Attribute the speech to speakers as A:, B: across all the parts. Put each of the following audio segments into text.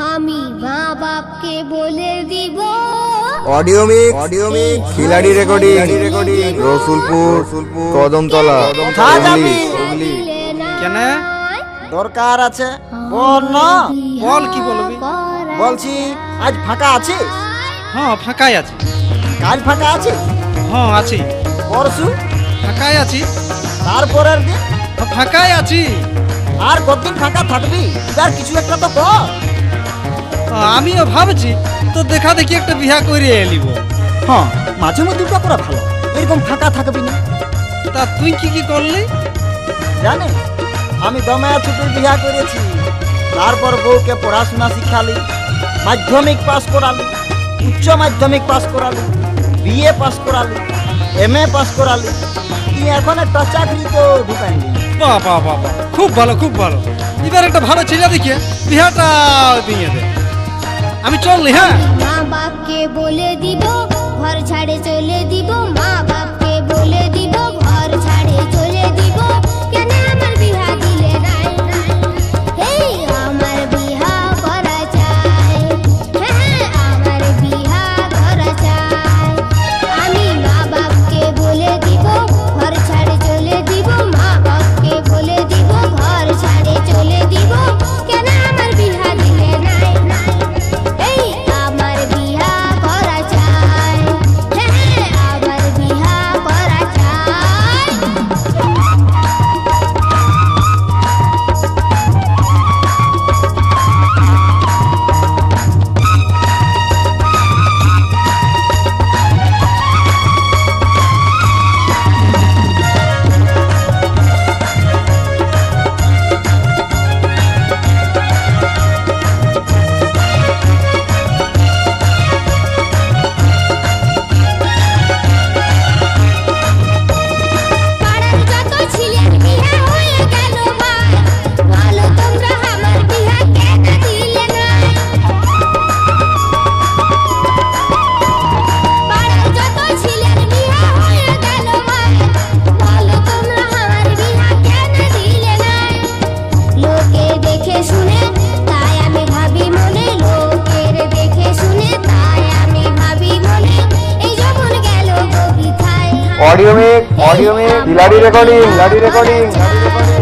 A: আমি মা বাপকে বলে দিব।
B: অডিও মিক্স অডিও মিক্স খিলাড়ি রেকর্ডিং রেকর্ডিং রসুলপুর কদমতলা
C: যাবি?
B: হুগলি
D: কেন?
C: দরকার আছে। বল না।
D: বল কি বলবি?
C: বলছি আজ ফাঁকা আছে
D: হ্যাঁ ফাঁকাই আছি।
C: কাল ফাঁকা আছে
D: হ্যাঁ আছি।
C: পরশু?
D: ফাঁকাই আছি।
C: তারপরের দিন?
D: ফাঁকাই আছি।
C: আর কতদিন ফাঁকা থাকবি? তার কিছু একটা তো কর।
D: আমিও ভাবছি তো দেখা দেখি একটা বিহা করে এলিব।
C: হ্যাঁ মাঝে মধ্যে দুটো করা ভালো। এরকম ফাঁকা থাকবি না।
D: তা তুই কি কি করলি?
C: জানে আমি দমায়া ছুটির বিয়া করেছি। তারপর বউকে পড়াশোনা শিখালি মাধ্যমিক পাস করালি উচ্চ মাধ্যমিক পাস করালি বিএ পাস করালি এম এ পাস করালি। তুই এখন একটা চাকরি তো ঢুকাইলি
D: বাহ বাহ বাহ বাহ। খুব ভালো খুব ভালো। এবার একটা ভালো ছেলে দেখিয়ে বিহাটা দিয়ে দে। আমি চললি হ্যাঁ?
A: মা বাপকে বলে দিব ঘর ছাড়ে চলে দিব মা বাপকে
B: অডিও রেকর্ডিং খিলাড়ি রেকর্ডিং খিলাড়ি রেকর্ডিং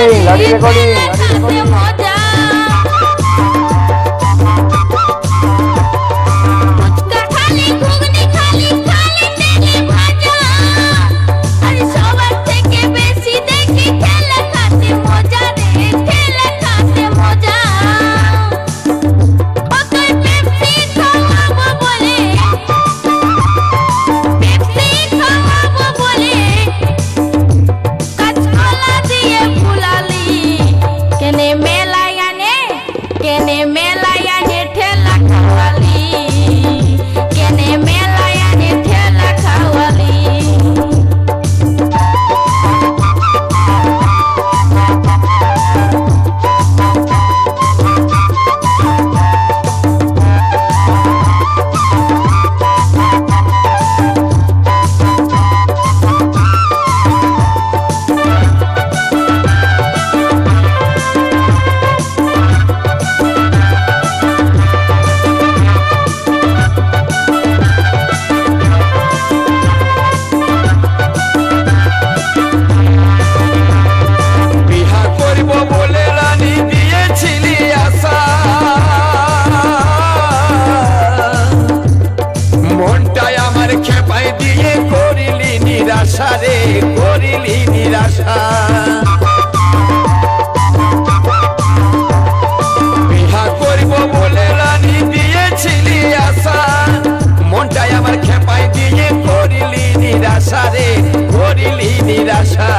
E: 来吃巧克力，নিরাশা রে করিলি নিরাশা। বিহা করব বলে রানী দিয়েছিলি আশা। মনটাই আমার খেপাই দিয়ে করিলি নিরাশা রে, করিলি নিরাশা।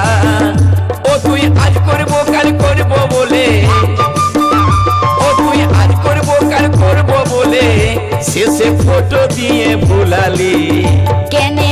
E: ও তুই আজ করব, কাল করব বলে। ও তুই আজ করব, কাল করব বলে। শেষে ফটো দিয়ে ভুলালি।
A: কেনে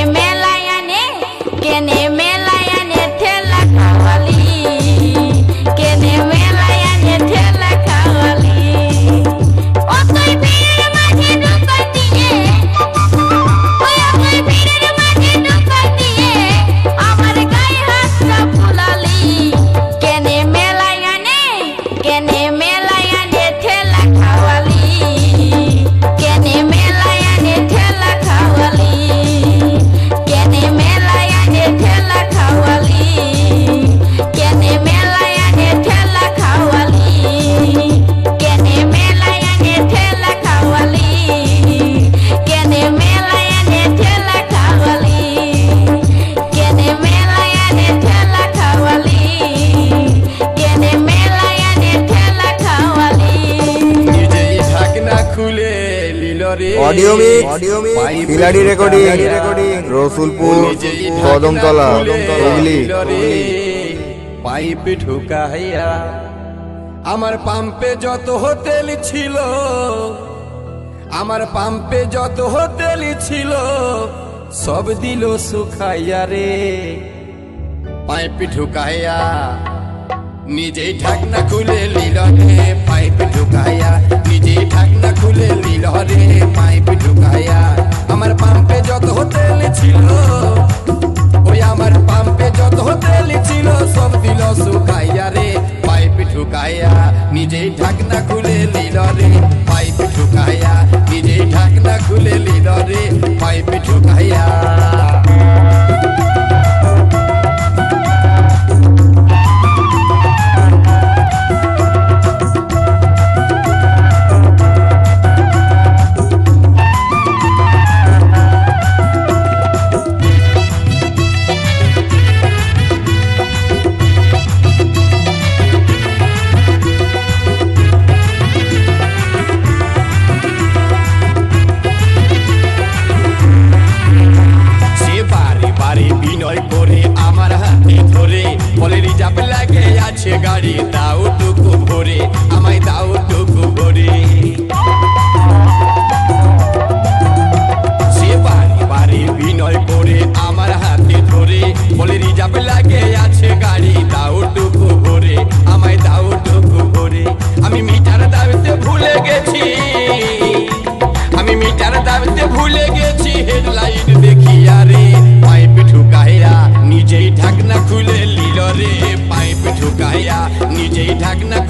B: অডিও মিক্স খিলাড়ি রেকর্ডিং রসুলপুর কদমতলা হুগলি
E: পাইপ ঢুকাইয়া আমার পাম্পে যত হোটেল ছিল আমার পাম্পে যত হোটেল ছিল সব দিল সুখাইয়া রে। পাইপ ঢুকাইয়া নিজেই ঢাকনা খুলে লিল রে, পাইপ ঢুকাইয়া নিজেই ঢাকনা খুলে লিল রে, পাইপ ঢুকাইয়া আমার পাম্পে যত হোটেল ছিল, ওই আমার পাম্পে যত হোটেল ছিল, সব দিল শুকাইয়া রে, পাইপ ঢুকাইয়া নিজেই ঢাকনা খুলে লিল রে, পাইপ ঢুকাইয়া নিজেই ঢাকনা খুলে লিল রে, পাইপ ঢুকাইয়া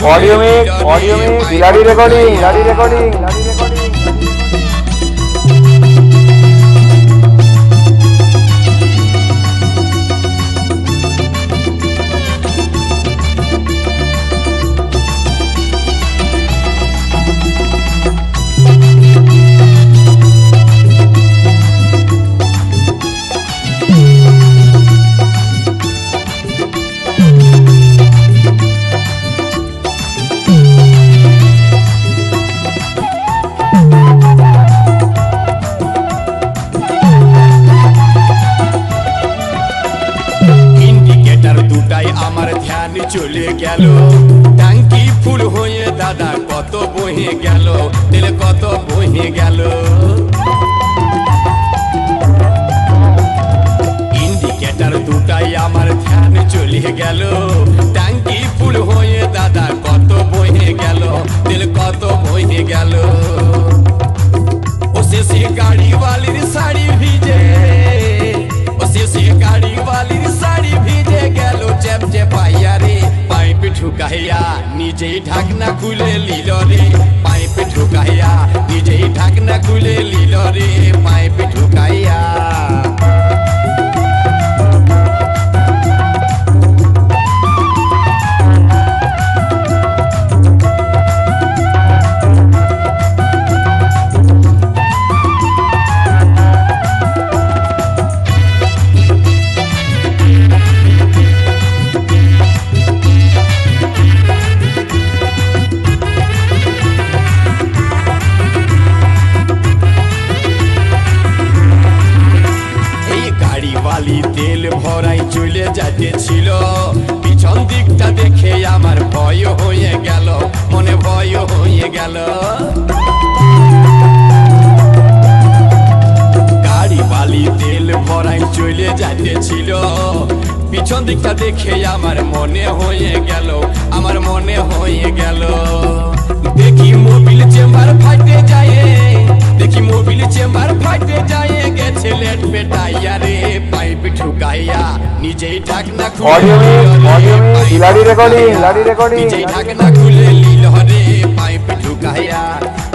B: ऑडियो
E: में
B: ऑडियो में
E: लाड़ी
B: रिकॉर्डिंग लाड़ी रिकॉर्डिंग लाड़ी
E: रिकॉर्डिंग গেল। ট্যাঙ্কি ফুল হয়ে দাদা কত বহে গেল, তেল কত বহে গেল। ইন্ডিকেটার দুটাই আমার ধ্যান চলে গেল। ট্যাঙ্কি ফুল হয়ে দাদা কত বহে গেল, তেল কত বহে গেল। ও শেষে গাড়ি वाली শাড়ি ভিজে। শেষে গাড়ি বালির শাড়ি ভিজে গেল চেপ পাইয়া রে পাইপ ঢুকাইয়া নিজেই ঢাকনা খুলে লিল রে। পাইপ ঢুকাইয়া নিজেই ঢাকনা খুলে লিল রে। পাইপ ঢুকাইয়া হয়ে গেল। গাড়ি বালি, তেল ভরাই চলে যাইতেছিল পিছন দিকটা দেখে আমার মনে হয়ে গেল, আমার মনে হয়ে গেল। দেখি মোবিল চেম্বার ফাটে যায়। দেখি মোবিল চেম্বার ফাটে যায় গেছে লেট পেটাইয়া রে পাইপ ঢুকাইয়া নিজেই ঢাকনা খুলে
B: Audio mix,
E: নিল রে,
B: audio mix,
E: পাইপ
B: খিলাড়ি recording,
E: ঢুকাইয়া,
B: খিলাড়ি recording।
E: নিজেই ঢাকনা খুলে নিল রে পাইপ ঢুকাইয়া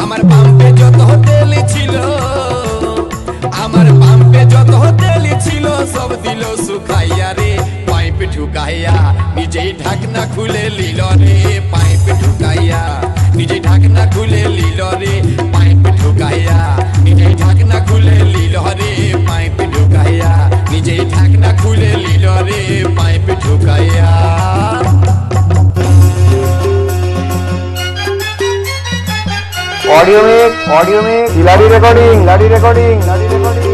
E: আমার পাম্পে যত তেল ছিল আমার পাম্পে যত তেল ছিল সব দিল শুকাইয়া রে পাইপ ঢুকাইয়া নিজেই ঢাকনা খুলে লিল রে পাইপ ঢুকাইয়া নিজেই ঢাকনা খুলে লিল রে পাইপ ঢুকাইয়া, নিজেই ঢাকনা খুলে লিল রে, পাইপ ঢুকাইয়া। নিজেই ঢাকনা খুলে লিল রে, পাইপ ঢুকাইয়া।
B: অডিও মিক অডিও মিক লাড়ি রেকর্ডিং লাড়ি রেকর্ডিং লাড়ি রেকর্ডিং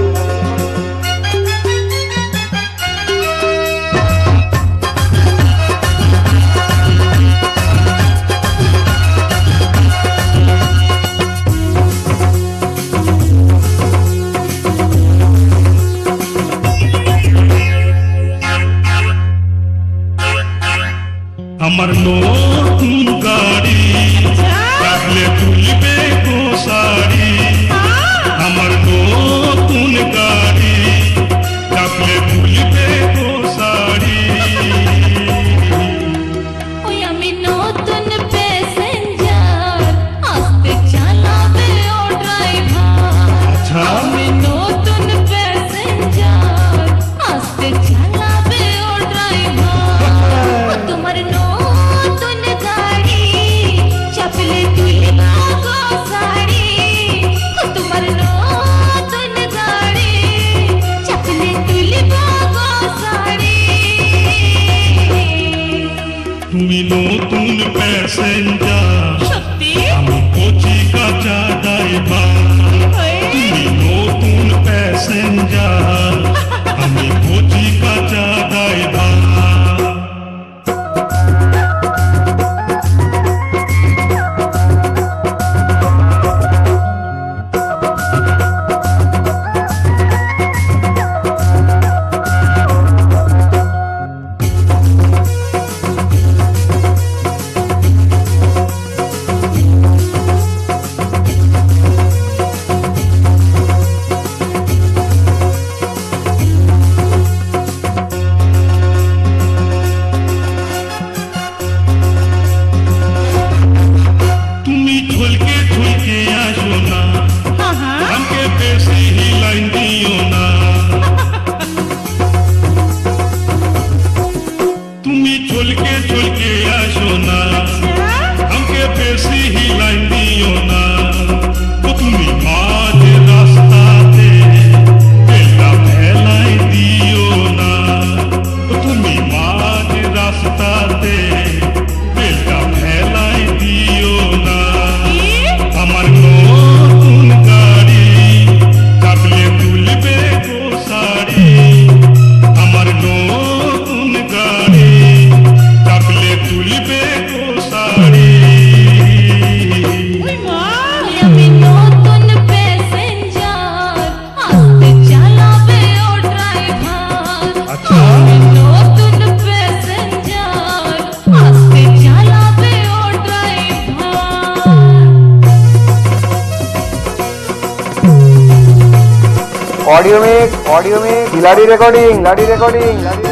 F: খিলাড়ি রেকর্ডিং লাড়ি রেকর্ডিং লাড়ি